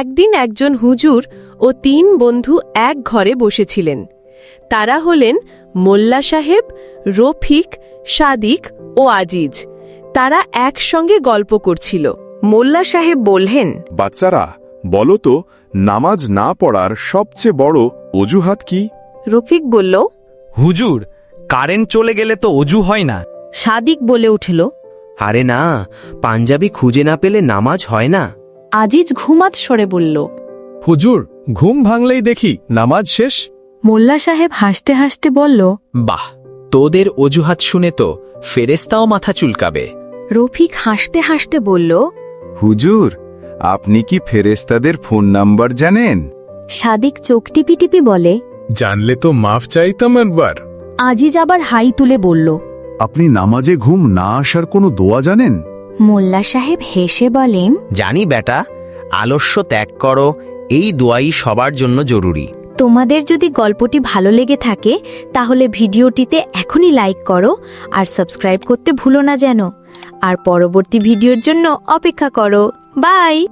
একদিন একজন হুজুর ও তিন বন্ধু এক ঘরে বসেছিলেন। তারা হলেন মোল্লা সাহেব রফিক সাদিক ও আজিজ। তারা একসঙ্গে গল্প করছিল। মোল্লা সাহেব বললেন বাচ্চারা বলো তো নামাজ না পড়ার সবচেয়ে বড় অজুহাত কি? রফিক বলল হুজুর কারেন্ট চলে গেলে তো অজু হয় না। সাদিক বলে উঠল আরে না পাঞ্জাবি খুঁজে না পেলে নামাজ হয় না। আজিজ ঘুমাত সরে বলল হুজুর ঘুম ভাঙলেই দেখি নামাজ শেষ। মোল্লা সাহেব হাসতে হাসতে বলল বাহ তোদের অজুহাত শুনে তো ফেরেস্তাও মাথা চুলকাবে। রফিক হাসতে হাসতে বলল হুজুর আপনি কি ফেরেস্তাদের ফোন নাম্বার জানেন? সাদিক চোখ টিপি টিপি বলে জানলে তো মাফ চাইতাম একবার। আজিজ আবার হাই তুলে বলল আপনি নামাজে ঘুম না আসার কোনো দোয়া জানেন? মোল্লা সাহেব হেসে বলেন জানি বেটা আলস্য ত্যাগ করো এই দোয়াই সবার জন্য জরুরি। তোমাদের যদি গল্পটি ভালো লেগে থাকে তাহলে ভিডিওটিতে এখনই লাইক করো আর সাবস্ক্রাইব করতে ভুলো না যেন। আর পরবর্তী ভিডিওর জন্য অপেক্ষা করো। বাই!